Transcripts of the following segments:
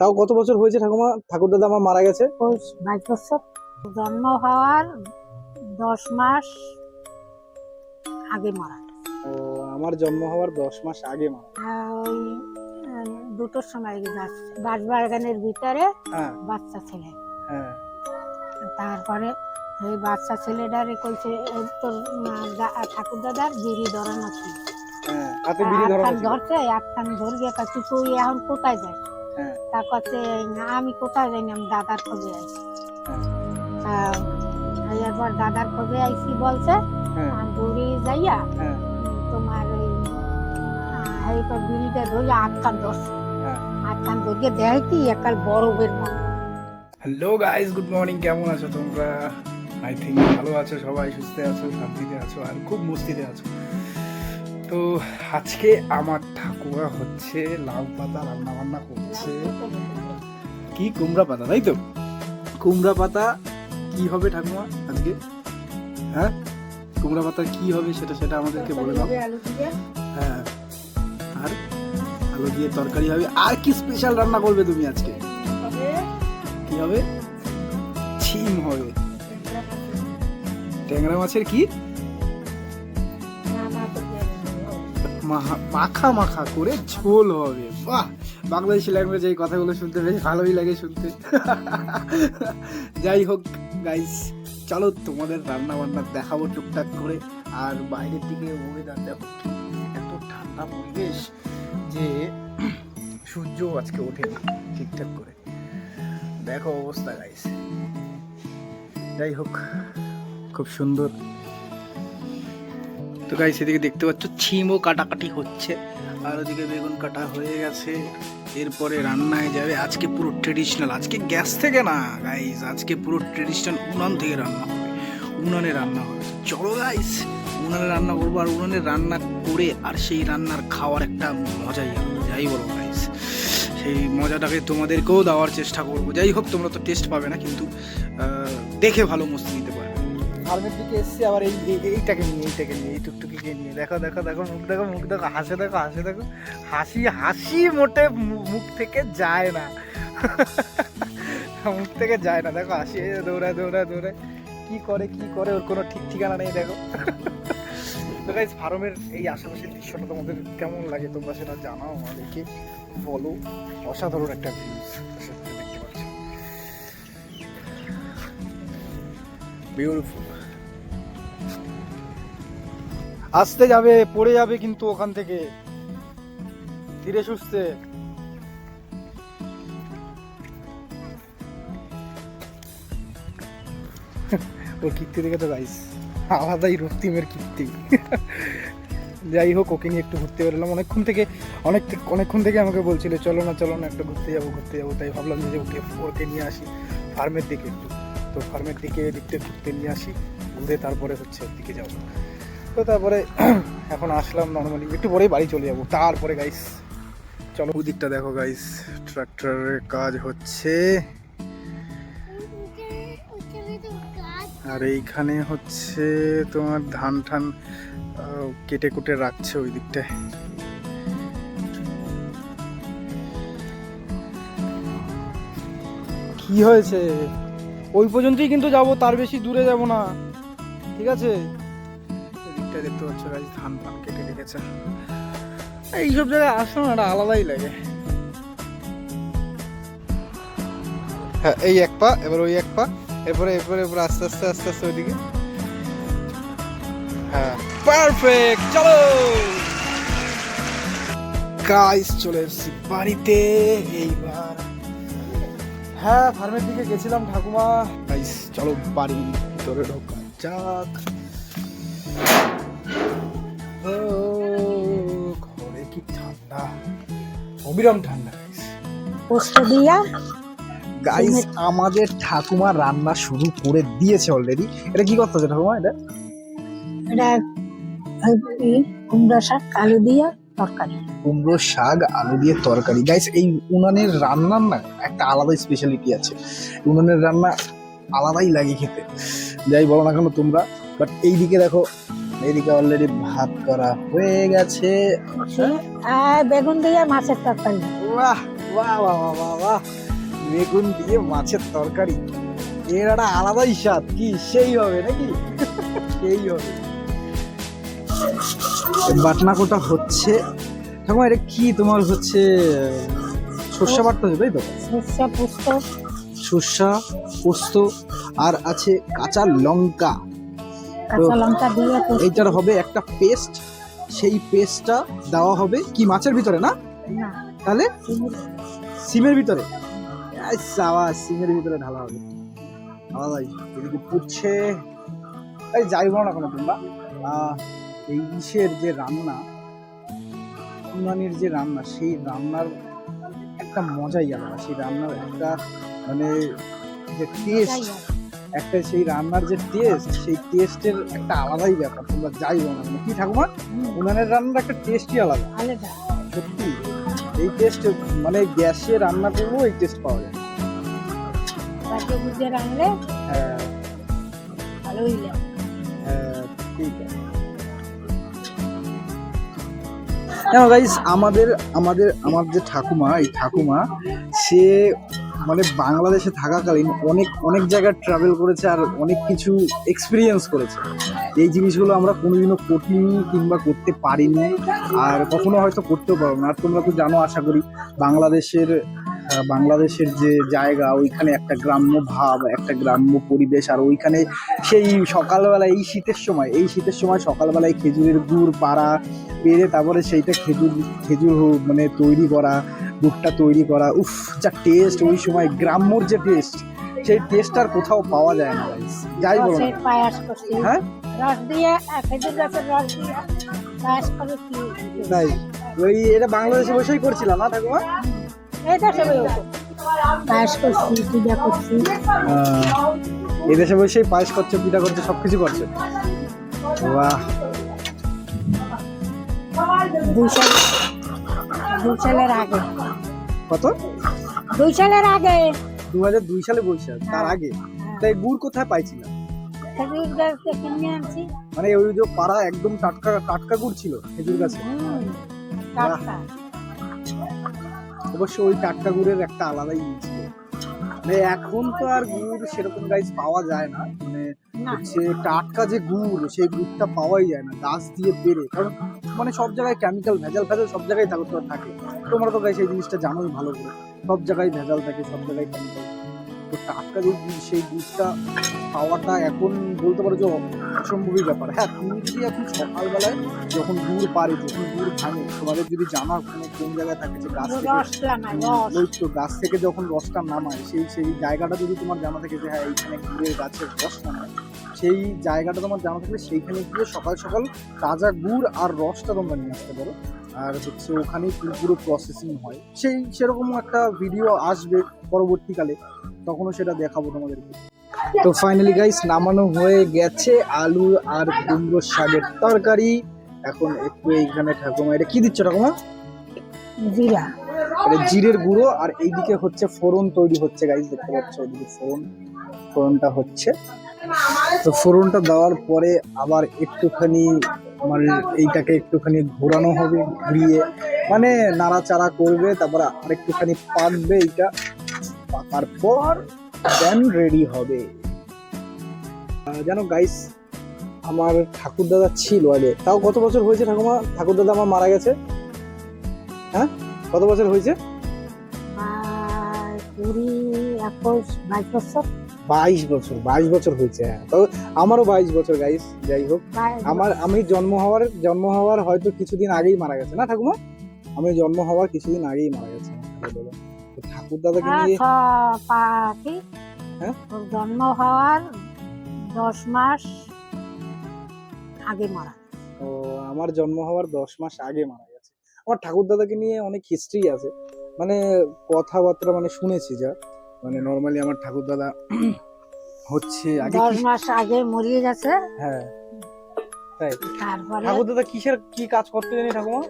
তাও কত বছর হয়েছে ঠাকুমা ঠাকুর দাদা আমার মারা গেছে। বাইশ বছর জন্ম হওয়ার দশ মাস আগে মারা ও আমার জন্ম হওয়ার দশ মাস আগে মারা ওই দুটোর সময় বাস বাগানের ভিতরে হ্যাঁ। বাচ্চা ছেলে। হ্যাঁ। তারপরে এই বাচ্চা ছেলেটারে কইছে তোর ঠাকুর দাদার বিড়ি ধরানো ছিল। হ্যাঁ ধরা ধরছে আটখান ধরিয়ে কাছে তুই এখন কোথায় যাই তা আমি কোথায় যাই না দাদার খোঁজে আইছি। হ্যাঁ। তা এরপর দাদার খোঁজে আইছি বলছে হ্যাঁ। দৌড়ে যাইয়া হ্যাঁ। তোমার ওই বিড়িটা ধরিয়ে আটখান ধরছে। আটখান ধরিয়ে দেয় কি একাল বরফের মতো হ্যালো গাইস গুড মর্নিং কেমন আছো তোমরা? আই থিঙ্ক ভালো আছো সবাই সুস্থ আছো শান্তিতে আছো আর খুব মস্তিতে আছো। তো আজকে আমার ঠাকুমা হচ্ছে লাউ পাতা রান্না বান্না করছে। কি কুমড়া পাতা তাই তো? কুমড়া পাতা কি হবে ঠাকুমা আজকে? হ্যাঁ? কুমড়া পাতা কি হবে সেটা সেটা আমাদেরকে বলে দাও। হ্যাঁ। আর আলু দিয়ে তরকারি হবে। আর কি স্পেশাল রান্না করবে তুমি আজকে? কি হবে? ছিম হবে। ট্যাংরা মাছের কি? মাখা মাখা করে ঝোল হবে। বাহ! বাংলাদেশি ল্যাঙ্গুয়েজে এই কথাগুলো শুনতে বেশ ভালোই লাগে শুনতে। যাই হোক গাইস চলো তোমাদের রান্না বান্না দেখাবো টুকটাক করে। আর বাইরের দিকে ওয়েদার দেখো এত ঠান্ডা পরিবেশ যে সূর্য আজকে ওঠে না ঠিকঠাক করে। দেখো অবস্থা গাইস যাই হোক, খুব সুন্দর। তো গাইস সেদিকে দেখতে পাচ্ছ, ছিমও কাটাকাটি হচ্ছে। আর ওদিকে বেগুন কাটা হয়ে গেছে। এরপরে রান্নায় যাবে। আজকে পুরো ট্রেডিশনাল আজকে গ্যাস থেকে না গাইস আজকে পুরো ট্রেডিশনাল উনান থেকে রান্না হবে। উনানে রান্না হবে। চলো গাইস উনানে রান্না করব। আর উনানে রান্না করে আর সেই রান্নার খাওয়ার একটা মজাই যাই বলো গাইস সেই মজাটাকে তোমাদেরকেও দেওয়ার চেষ্টা করব। যাই হোক, তোমরা তো টেস্ট পাবে না, কিন্তু দেখে ভালো মস্তি নিতে ফার্মের দিকে এসছে, আবার এই এই- এইটাকে নিয়ে এইটাকে নিয়ে, এই টুকটুকিকে নিয়ে। দেখো দেখো দেখো, মুখ দেখো মুখ দেখো, হাসে দেখো হাসে দেখো। হাসি হাসি মোটে মুখ থেকে যায় না। মুখ থেকে যায় না। দেখো, হাসি দৌড়ায় দৌড়ায় দৌড়ায়। কি করে কি করে, ওর কোনো ঠিক ঠিকানা নেই, দেখো। তো গাইজ ফার্মের এই আশেপাশের দৃশ্যটা তোমাদের কেমন লাগে তোমরা সেটা জানাও আমাদেরকে। বলো, অসাধারণ একটা ভিউজ বিউটিফুল আসতে যাবে, পড়ে যাবে কিন্তু ওখান থেকে। ধীরে সুস্থে। ওর কীর্তি দেখে তো গাইস আলাদাই রক্তিমের কীর্তি। যাই হোক, ওকে নিয়ে একটু ঘুরতে বেরোলাম। অনেকক্ষণ থেকে, অনেক অনেকক্ষণ থেকে আমাকে বলছিল, চলো না চলো না, একটু ঘুরতে যাব ঘুরতে যাব। তাই ভাবলাম যে ওকে ওকে নিয়ে আসি ফার্মের দিকে একটু। তো ফার্মের দিকে এদিকটা ঘুরতে নিয়ে আসি, ঘুরে তারপরে হচ্ছে ওর দিকে যাব। তো তারপরে এখন আসলাম নর্মালি, একটু পরেই বাড়ি চলে যাব। তারপরে গাইস চলো দিকটা দেখো গাইস ট্রাক্টরের কাজ হচ্ছে। আর এইখানে হচ্ছে তোমার ধান ঠান কেটে কুটে রাখছে ওই দিকটায় কি হয়েছে? ওই পর্যন্তই কিন্তু যাব, তার বেশি দূরে যাব না। ঠিক আছে? এদিকটা দেখতে পাচ্ছ গাছ ধান ফান কেটে রেখেছে। এইসব জায়গায় আসলে একটা আলাদাই লাগে। হ্যাঁ এই এক পা, এবার ওই এক পা, এরপরে এরপরে এরপরে আস্তে আস্তে আস্তে আস্তে ওইদিকে। হ্যাঁ পারফেক্ট চলো! গাইস চলে এসেছি বাড়িতে, এইবার। হ্যাঁ ফার্মের দিকে গেছিলাম ঠাকুমা। গাইস চলো বাড়ি ভিতরে ঢোকা যাক। ঠান্ডা। অবিরাম ঠান্ডা পোস্ত দিয়া গাইস আমাদের ঠাকুমা রান্না শুরু করে দিয়েছে অলরেডি এটা কি করতেছে ঠাকুমা এটা? এটা কুমড়া শাক আলু দিয়া তরকারি। কুমড়ো শাক আলু দিয়ে তরকারি। গাইস এই উনানের রান্নার না একটা আলাদা স্পেশালিটি আছে। উনানের রান্না আলাদাই লাগে খেতে। যাই বলো না কেন তোমরা বাট এইদিকে দেখো এইদিকে অলরেডি ভাত করা হয়ে গেছে। আর বেগুন দিয়া মাছের তরকারি। বাহ বাহ বাহ বাহ বাহ বাহ। বেগুন দিয়ে মাছের তরকারি। এর একটা আলাদাই স্বাদ। কি সেই হবে নাকি? সেই হবে। বাটনা কোটা হচ্ছে। ঠাকুমা এটা কি তোমার হচ্ছে সর্ষে বাটতে হবে তাই তো? সর্ষে পুস্ত। সর্ষা পোস্ত। আর আছে কাঁচা লঙ্কা। কাঁচা লঙ্কা দিয়ে এইটার হবে একটা পেস্ট। সেই পেস্টটা দেওয়া হবে কি মাছের ভিতরে না? তাহলে সিমের ভিতরে। সিমের ভিতরে ঢালা হবে। আলাদাই এদিকে পুড়ছে। এই যাই বলো না কোনো তোমরা? এই ইসের যে রান্না উনানির যে রান্না সেই রান্নার একটা মজাই আলাদা। সেই রান্নার একটা মানে যে টেস্ট একটা সেই রান্নার যে টেস্ট সেই টেস্টের একটা আলাদাই ব্যাপার। তোমরা যাই বলো না। কি ঠাকুমা? উনানের রান্নার একটা টেস্টই আলাদা। আলাদা। সত্যি? এই টেস্ট মানে গ্যাসে রান্না করব এই টেস্ট পাওয়া যায়। তাকে বুঝে রাখলে হ্যাঁ। ভালোই লাগে। হ্যাঁ, ঠিক আছে। গাইস আমাদের আমাদের আমার যে ঠাকুমা এই ঠাকুমা সে মানে বাংলাদেশে থাকাকালীন অনেক অনেক জায়গায় ট্রাভেল করেছে আর অনেক কিছু এক্সপিরিয়েন্স করেছে। এই জিনিসগুলো আমরা কোনোদিনও কঠিনি কিংবা করতে পারিনি আর কখনো হয়তো করতেও পারব না। আর তোমরা তো জানো, আশা করি বাংলাদেশের বাংলাদেশের যে জায়গা, ওইখানে একটা গ্রাম্য ভাব, একটা গ্রাম্য পরিবেশ আর ওইখানে সেই সকালবেলা এই শীতের সময়, এই শীতের সময় সকালবেলায় খেজুরের গুড়, পাড়া, পেরে তারপরে সেইটা খেজুর খেজুর মানে তৈরি করা গুড়টা তৈরি করা উফ যা টেস্ট ওই সময় গ্রাম্যর যে টেস্ট সেই টেস্ট আর কোথাও পাওয়া যায় না যাই বলো হ্যাঁ? রস দিয়ে খেজুর গাছের রস দিয়ে পায়াস করে তাই ওই এটা বাংলাদেশে বসেই করছিলাম না ঠাকুমা? এটা সবাই পায়াস করছি পূজা করছি। আহ, বসেই পায়েস করছে পিঠা করছে সবকিছু করছে। বাহ। দুই সালের আগে। কত? দুই সালের আগে। দু হাজার দুই সালে বলছে তার আগে। তাই গুড় কোথায় পাইছিলাম? মানে ওই যে পাড়া একদম টাটকা টাটকা গুড় ছিল খেজুর গাছে। অবশ্য ওই টাটকা গুড়ের একটা আলাদাই ছিল। মানে এখন তো আর গুড় সেরকম গাইজ পাওয়া যায় না। মানে হচ্ছে টাটকা যে গুড় সেই গুড়টা পাওয়াই যায় না গাছ দিয়ে বেড়ে। কারণ মানে সব জায়গায় কেমিক্যাল ভেজাল ভেজাল সব জায়গায় থাকে তো থাকে। তোমরা তো গাইজ সেই জিনিসটা জানোই ভালো করে। সব জায়গায় ভেজাল থাকে সব জায়গায় কেমিক্যাল তো টাটকা যে সেই গুড়টা পাওয়াটা এখন বলতে পারো যে অসম্ভবই ব্যাপার। হ্যাঁ তুমি যদি এখন সকালবেলায় যখন গুড় পারে যখন গুড় ভাঙে তোমাদের যদি জানা কোনো কোন জায়গায় থাকে যে গাছ থেকে তো গাছ থেকে যখন রসটা নামায় সেই সেই জায়গাটা যদি তোমার জানা থাকে যে হ্যাঁ এইখানে গুড়ের গাছের রস নামায় সেই জায়গাটা তোমার জানা থাকলে সেইখানে গিয়ে সকাল সকাল তাজা গুড় আর রসটা তোমরা নিয়ে আসতে পারো। আর হচ্ছে ওখানেই পুরো পুরো প্রসেসিং হয়। সেই সেরকম একটা ভিডিও আসবে পরবর্তীকালে তখনও সেটা দেখাবো তোমাদেরকে। তো ফাইনালি গাইস নামানো হয়ে গেছে আলু আর কুমড়ো শাকের তরকারি। এখন একটু এইখানে ঠাকুমা এটা কি দিচ্ছ ঠাকুমা? জিরা। এটা জিরের গুঁড়ো আর এইদিকে হচ্ছে ফোড়ন তৈরি হচ্ছে গাইস দেখতে পাচ্ছ ওইদিকে ফোড়ন ফোড়নটা হচ্ছে। তো ফোড়নটা দেওয়ার পরে আবার একটুখানি মানে এইটাকে একটুখানি ঘোরানো হবে, ঘুরিয়ে। মানে নাড়াচাড়া করবে, তারপরে আর একটুখানি পাকবে এইটা। পাকার পর দেন রেডি হবে। জানো গাইস আমার ঠাকুর দাদা ছিল আগে। তাও কত বছর হয়েছে ঠাকুমা? ঠাকুর দাদা আমার মারা গেছে। হ্যাঁ? কত বছর হয়েছে? কুড়ি, একুশ, বাইশ বছর। বাইশ বছর বাইশ বছর হয়েছে হ্যাঁ। তবে আমারও বাইশ বছর গাইস যাই হোক। আমার আমি জন্ম হওয়ার জন্ম হওয়ার হয়তো কিছুদিন আগেই মারা গেছে না ঠাকুমা? আমি জন্ম হওয়ার কিছুদিন আগেই মারা গেছে। ঠাকুর দাদাকে হ্যাঁ, নিয়ে? হ্যাঁ? জন্ম হওয়ার দশ মাস আগে মারা ও আমার জন্ম হওয়ার দশ মাস আগে মারা গেছে। আমার ঠাকুর দাদাকে নিয়ে অনেক হিস্ট্রি আছে। মানে কথাবার্তা মানে শুনেছি যা। মানে নর্মালি আমার ঠাকুর দাদা হচ্ছে আগে দশ মাস আগে মরিয়ে গেছে। হ্যাঁ তাই? তারপরে ঠাকুর দাদা কিসের কি কাজ করতে জানি ঠাকুমা?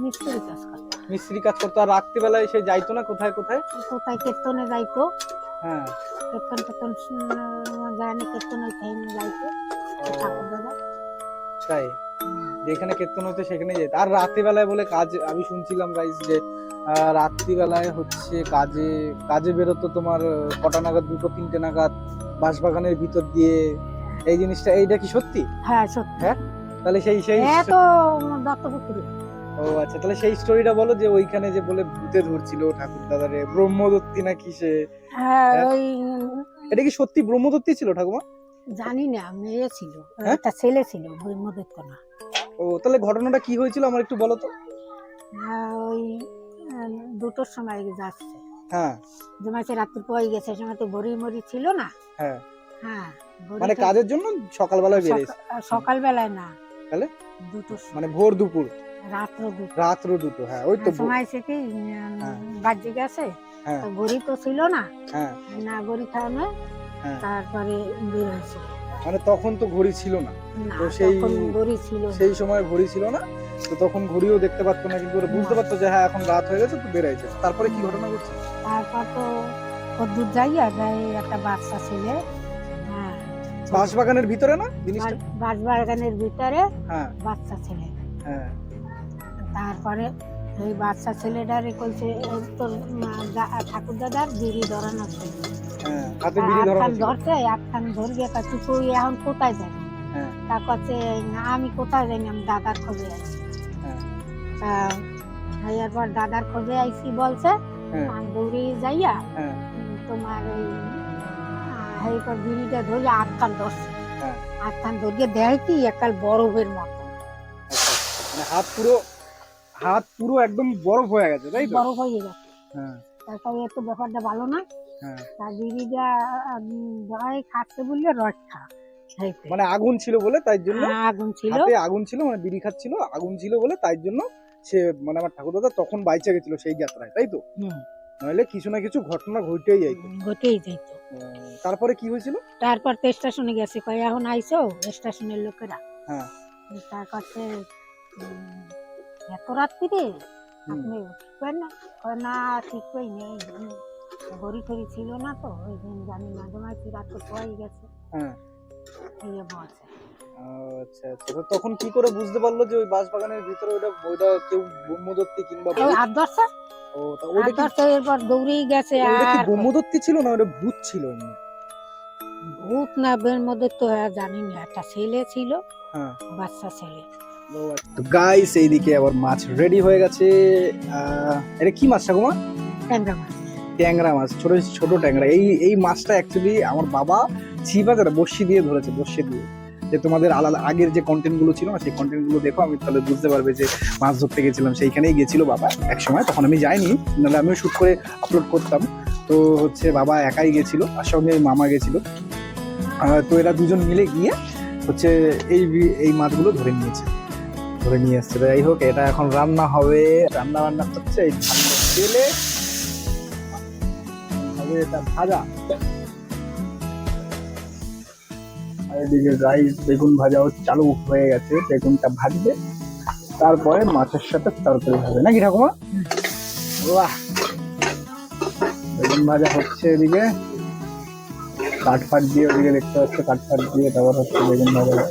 মিস্ত্রি কাজ করতো। মিস্ত্রি কাজ করতো আর রাত্রিবেলায় সে যাইতো না? কোথায় কোথায়? কোথায় কীর্তনে যাইতো? হ্যাঁ। কীর্তন শুন- জানি কীর্তন যাইতো। ঠাকুর দাদা তাই যেখানে কীর্তন হতো সেখানে যেত। আর রাত্রিবেলায় বলে কাজ আমি শুনছিলাম গাইজ যে রাত্রিবেলায় হচ্ছে কাজে কাজে বেরোতো তোমার কটা নাগাদ দুটো তিনটে নাগাদ বাঁশবাগানের ভিতর দিয়ে। এই জিনিসটা এইটা কি সত্যি? হ্যাঁ সত্যি। হ্যাঁ? তাহলে সেই সেই হ্যাঁ তো দত্তপুকুরে ও আচ্ছা তাহলে সেই স্টোরিটা বলো যে ওইখানে যে বলে ভূতে ধরছিল ঠাকুর দাদারে ব্রহ্মদত্তি না কি সে? হ্যাঁ হ্যাঁ? ওই এটা কি সত্যি ব্রহ্মদত্তি ছিল ঠাকুমা? জানি না মেয়ে ছিল। হ্যাঁ? একটা ছেলে ছিল ব্রহ্মদত্ত না ও তাহলে ঘটনাটা কি হয়েছিল আমার একটু বলো তো? হ্যাঁ, ওই দুটোর সময় যাচ্ছে। হ্যাঁ। জমাইছে রাত্রি পয় গেছে সময় তো বড়ি মরি ছিল না? হ্যাঁ। হ্যাঁ মানে কাজের জন্য সকালবেলায় বেরিয়েছে সকা- সকালবেলায় না। তাহলে? সময়। মানে ভোর দুপুর? রাত্র দুটো। রাত্র দুটো হ্যাঁ ওই তো ভোর- সময় সে কি হ্যাঁ। বাজ্যে গেছে? হ্যাঁ। গড়ি তো ছিল না। হ্যাঁ। না গড়ি খাওয়ানো হ্যাঁ। তারপরে বের হয়েছে মানে তখন তো ঘড়ি ছিল না। তো সেই- গড়ি ছিল সেই সময় ঘড়ি ছিল না তো তখন ঘড়িও দেখতে পারতো না কিন্তু ওরা বুঝতে পারতো যে হ্যাঁ এখন রাত হয়ে গেছে তো বেরাইছে তারপরে কি ঘটনা ঘটছে? তারপর তো কদ্দুর যাই একটা বাচ্চা ছেলে। হ্যাঁ। বাঁশবাগানের ভিতরে না জিনিসটা? বাস বাগানের ভিতরে হ্যাঁ। বাচ্চা ছেলে। হ্যাঁ। তারপরে এই বাচ্চা ছেলেটারে কইছে তোর ঠাকুর দাদার বিড়ি ধরানো ছিল হ্যাঁ হাতে বিড়ি ধরা আটখান হয়েছিল। ধরতে আটখান তা তুই এখন কোথায় যাবি হ্যাঁ। তা কচ্ছে না আমি কোথায় যাই আমি দাদার খোঁজে আছি হ্যাঁ। তা এরপর দাদার খোঁজে আইছি বলছে হ্যাঁ। আমি দৌড়ে যাইয়া হ্যাঁ তোমার ওই এইপর বিড়িটা ধরে আটখান ধরছে হ্যাঁ। আটখান ধরিয়ে দেয় কি একাল বরফের মতো মানে হাত পুরো হাত পুরো একদম বরফ হয়ে গেছে তাই তো বরফ হয়ে গেছে হ্যাঁ তারপরে একটু ব্যাপারটা ভালো না হ্যাঁ তা বিড়িটা দয় খাচ্ছে বললে রক্ষা সেইতে। মানে আগুন ছিল বলে তাই জন্য হ্যাঁ, আগুন ছিল। হাতে আগুন ছিল মানে বিড়ি খাচ্ছিল আগুন ছিল বলে তাই জন্য সে মানে আমার ঠাকুর দাদা তখন বাইচে গেছিল সেই যাত্রায় তাই তো? নইলে কিছু না কিছু ঘটনা ঘটেই যাইতো। ঘটেই যাইত। তারপরে কি হয়েছিল? তারপর তো স্টেশনে গেছে কয় এখন আইসো স্টেশনের লোকেরা। হ্যাঁ। তারপর এত রাত্রিরে আপনি না? কয় না ঠিক কই নেই গড়ি টড়ি ছিল না তো ওই দিন জানি মাঝে মাঝে রাত্রে গেছে। হ্যাঁ। বলছে আচ্ছা আচ্ছা। তো তখন কি করে বুঝতে পারল যে ওই বাঁশ বাগানের ভিতরে ওটা ওইটা কেউ ব্রহ্মদত্তি কিংবা দশটা ও তা কি এরপর দৌড়েই গেছে কি আর ব্রহ্মদত্তি ছিল না? ওটা ভূত ছিল এমনি? ভূত না বের মধ্যে তো আর জানি না। একটা ছেলে ছিল হ্যাঁ। বাচ্চা ছেলে। তো গাইস এইদিকে আবার মাছ রেডি হয়ে গেছে। এটা কি মাছ ঠাকুমা? ট্যাংরা মাছ। ট্যাংরা মাছ, ছোট ছোট ট্যাংরা। এই এই মাছটা অ্যাকচুয়ালি আমার বাবা ছিপ না বর্ষি দিয়ে ধরেছে বর্ষি দিয়ে। যে তোমাদের আলাদা আগের যে কন্টেন্টগুলো ছিল না, সেই কন্টেন্টগুলো দেখো, আমি তাহলে বুঝতে পারবে যে মাছ ধরতে গেছিলাম। সেইখানেই গেছিল বাবা এক সময় তখন আমি যাইনি, নাহলে আমিও শুট করে আপলোড করতাম। তো হচ্ছে বাবা একাই গেছিল আর সঙ্গে মামা গেছিল। তো এরা দুজন মিলে গিয়ে হচ্ছে এই এই মাছগুলো ধরে নিয়েছে, ধরে নিয়ে এসছে। তো যাই হোক, এটা এখন রান্না হবে। রান্না বান্না হচ্ছে এই তেলে ভাজা। আর এদিকে রাইস বেগুন ভাজাও চালু হয়ে গেছে, বেগুনটা ভাজবে। তারপরে মাছের সাথে তরকারি হবে। নাকি ঠাকুমা? বাহ! বেগুন ভাজা হচ্ছে এদিকে। কাঠ ফাট দিয়ে ওদিকে দেখতে পাচ্ছে কাঠ ফাট দিয়ে তারপর হচ্ছে বেগুন ভাজা।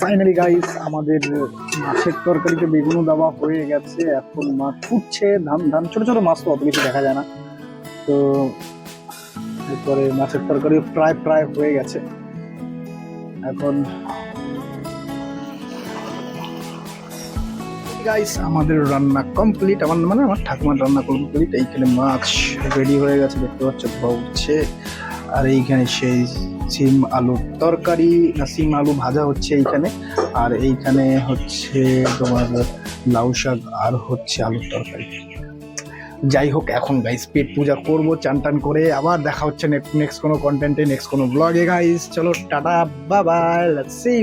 ফাইনালি গাইস আমাদের মাছের তরকারিতে বেগুনও দেওয়া হয়ে গেছে। এখন মাছ ফুটছে, ধান ধান, ছোট ছোট মাছ তো অত কিছু দেখা যায় না। তো এরপরে মাছের তরকারি প্রায় প্রায় হয়ে গেছে। এখন গাইস আমাদের রান্না কমপ্লিট আমার মানে আমার ঠাকুমার রান্না কমপ্লিট এইখানে মাছ রেডি হয়ে গেছে, দেখতে পাচ্ছ উঠছে। আর এইখানে সেই সিম আলুর তরকারি সিম আলু ভাজা হচ্ছে এইখানে। আর এইখানে হচ্ছে তোমার লাউ শাক আর হচ্ছে আলুর তরকারি। যাই হোক, এখন গাইস পেট পূজা করব, চান টান করে। আবার দেখা হচ্ছে নেক্সট কোনো কন্টেন্টে নেক্সট কোনো ব্লগে গাইস চলো, টাটা বাবা সি